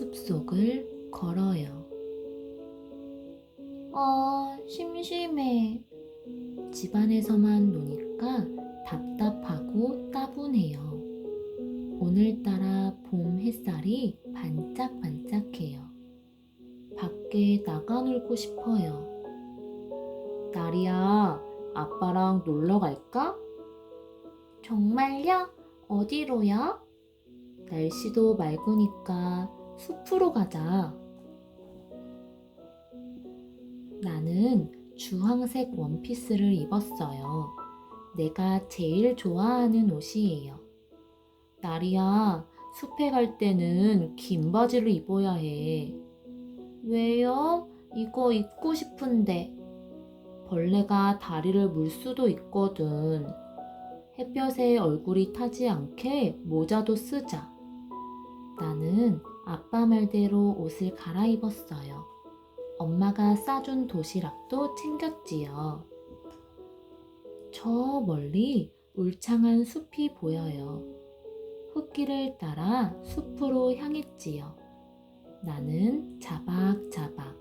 숲속을 걸어요. 아, 심심해. 집안에서만 노니까 답답하고 따분해요. 오늘따라 봄 햇살이 반짝반짝해요. 밖에 나가 놀고 싶어요. 나리야, 아빠랑 놀러 갈까? 정말요? 어디로요? 날씨도 맑으니까 숲으로 가자. 나는 주황색 원피스를 입었어요. 내가 제일 좋아하는 옷이에요. 나리야, 숲에 갈 때는 긴 바지를 입어야 해. 왜요? 이거 입고 싶은데. 벌레가 다리를 물 수도 있거든. 햇볕에 얼굴이 타지 않게 모자도 쓰자. 나는 아빠 말대로 옷을 갈아입었어요. 엄마가 싸준 도시락도 챙겼지요. 저 멀리 울창한 숲이 보여요. 흙길을 따라 숲으로 향했지요. 나는 자박자박,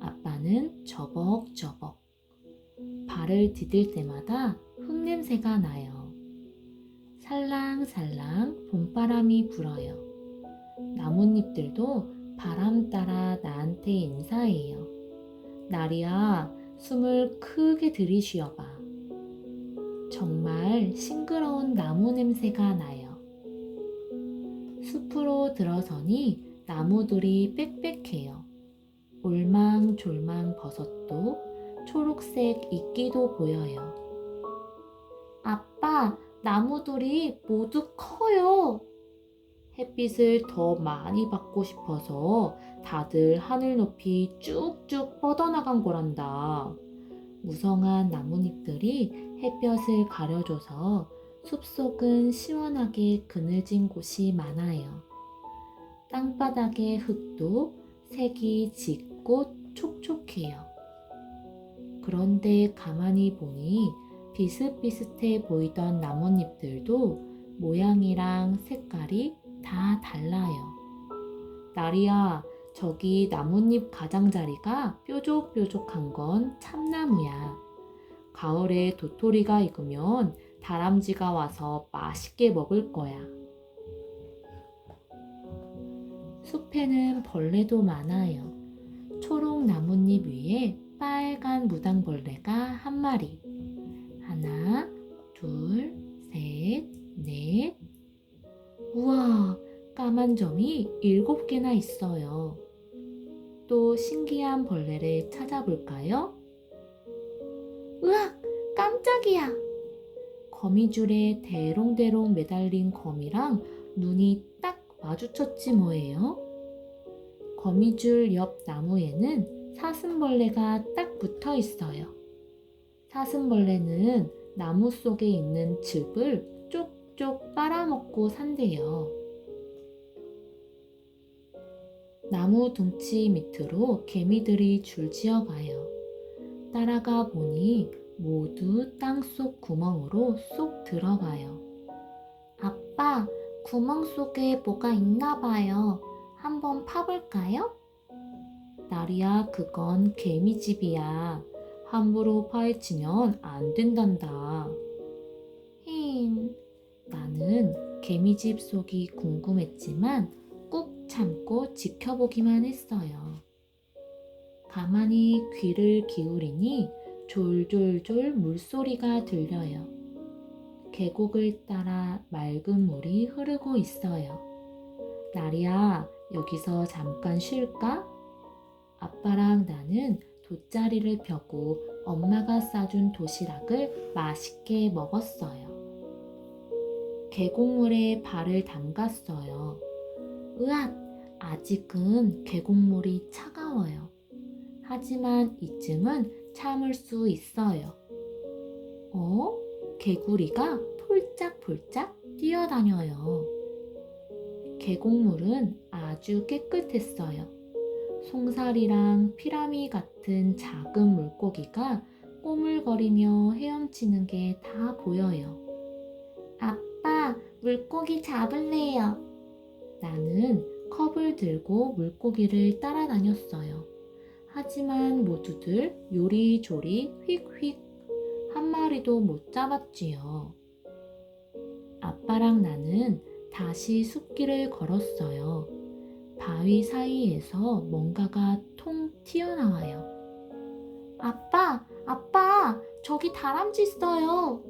아빠는 저벅저벅. 발을 디딜 때마다 흙냄새가 나요. 살랑살랑 봄바람이 불어요. 나뭇잎들도 바람 따라 나한테 인사해요. 나리야, 숨을 크게 들이쉬어봐. 정말 싱그러운 나무 냄새가 나요. 숲으로 들어서니 나무들이 빽빽해요. 올망졸망 버섯도 초록색 이끼도 보여요. 아빠, 나무들이 모두 커요. 햇빛을 더 많이 받고 싶어서 다들 하늘 높이 쭉쭉 뻗어나간 거란다. 무성한 나뭇잎들이 햇볕을 가려줘서 숲속은 시원하게 그늘진 곳이 많아요. 땅바닥의 흙도 색이 짙고 촉촉해요. 그런데 가만히 보니 비슷비슷해 보이던 나뭇잎들도 모양이랑 색깔이 다 달라요. 나리야, 저기 나뭇잎 가장자리가 뾰족뾰족한 건 참나무야. 가을에 도토리가 익으면 다람쥐가 와서 맛있게 먹을 거야. 숲에는 벌레도 많아요. 초록 나뭇잎 위에 빨간 무당벌레가 한 마리. 까만 점이 일곱 개나 있어요. 또 신기한 벌레를 찾아볼까요? 으악, 깜짝이야. 거미줄에 대롱대롱 매달린 거미랑 눈이 딱 마주쳤지 뭐예요? 거미줄 옆 나무에는 사슴벌레가 딱 붙어 있어요. 사슴벌레는 나무 속에 있는 즙을 쪽쪽 빨아먹고 산대요. 나무 둥치 밑으로 개미들이 줄지어 가요. 따라가 보니 모두 땅속 구멍으로 쏙 들어가요. 아빠, 구멍 속에 뭐가 있나 봐요. 한번 파볼까요? 나리야, 그건 개미집이야. 함부로 파헤치면 안 된단다. 힝, 나는 개미집 속이 궁금했지만 꾹 참고 지켜보기만 했어요. 가만히 귀를 기울이니 졸졸졸 물소리가 들려요. 계곡을 따라 맑은 물이 흐르고 있어요. 나리야, 여기서 잠깐 쉴까? 아빠랑 나는 돗자리를 펴고 엄마가 싸준 도시락을 맛있게 먹었어요. 계곡물에 발을 담갔어요. 으악! 아직은 계곡물이 차가워요. 하지만 이쯤은 참을 수 있어요. 어? 개구리가 폴짝폴짝 뛰어다녀요. 계곡물은 아주 깨끗했어요. 송사리랑 피라미 같은 작은 물고기가 꼬물거리며 헤엄치는 게 다 보여요. 아빠, 물고기 잡을래요. 나는 컵을 들고 물고기를 따라다녔어요. 하지만 모두들 요리조리 휙휙 한 마리도 못 잡았지요. 아빠랑 나는 다시 숲길을 걸었어요. 바위 사이에서 뭔가가 통 튀어나와요. 아빠, 아빠, 저기 다람쥐 있어요.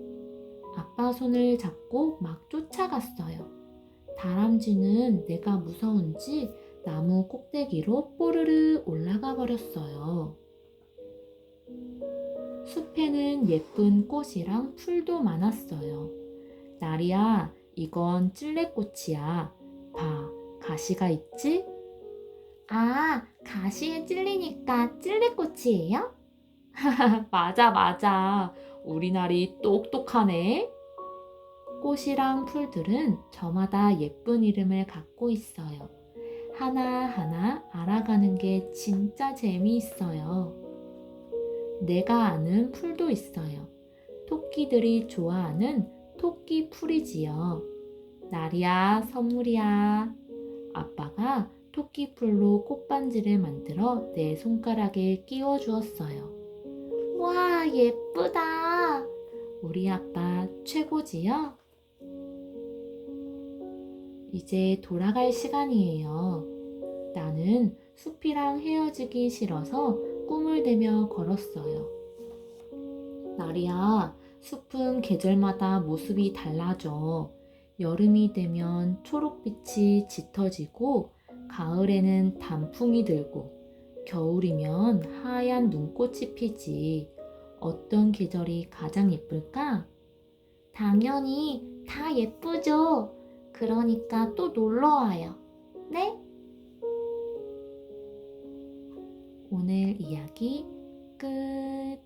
아빠 손을 잡고 막 쫓아갔어요. 다람쥐는 내가 무서운지 나무 꼭대기로 뽀르르 올라가 버렸어요. 숲에는 예쁜 꽃이랑 풀도 많았어요. 나리야, 이건 찔레꽃이야. 봐, 가시가 있지? 아, 가시에 찔리니까 찔레꽃이에요? 맞아, 맞아. 우리 날이 똑똑하네. 꽃이랑 풀들은 저마다 예쁜 이름을 갖고 있어요. 하나하나 알아가는 게 진짜 재미있어요. 내가 아는 풀도 있어요. 토끼들이 좋아하는 토끼 풀이지요. 나리야, 선물이야. 아빠가 토끼 풀로 꽃반지를 만들어 내 손가락에 끼워 주었어요. 와, 예쁘다. 우리 아빠 최고지요? 이제 돌아갈 시간이에요. 나는 숲이랑 헤어지기 싫어서 꿈을 대며 걸었어요. 나리야, 숲은 계절마다 모습이 달라져. 여름이 되면 초록빛이 짙어지고, 가을에는 단풍이 들고, 겨울이면 하얀 눈꽃이 피지. 어떤 계절이 가장 예쁠까? 당연히 다 예쁘죠. 그러니까 또 놀러 와요. 네? 오늘 이야기 끝.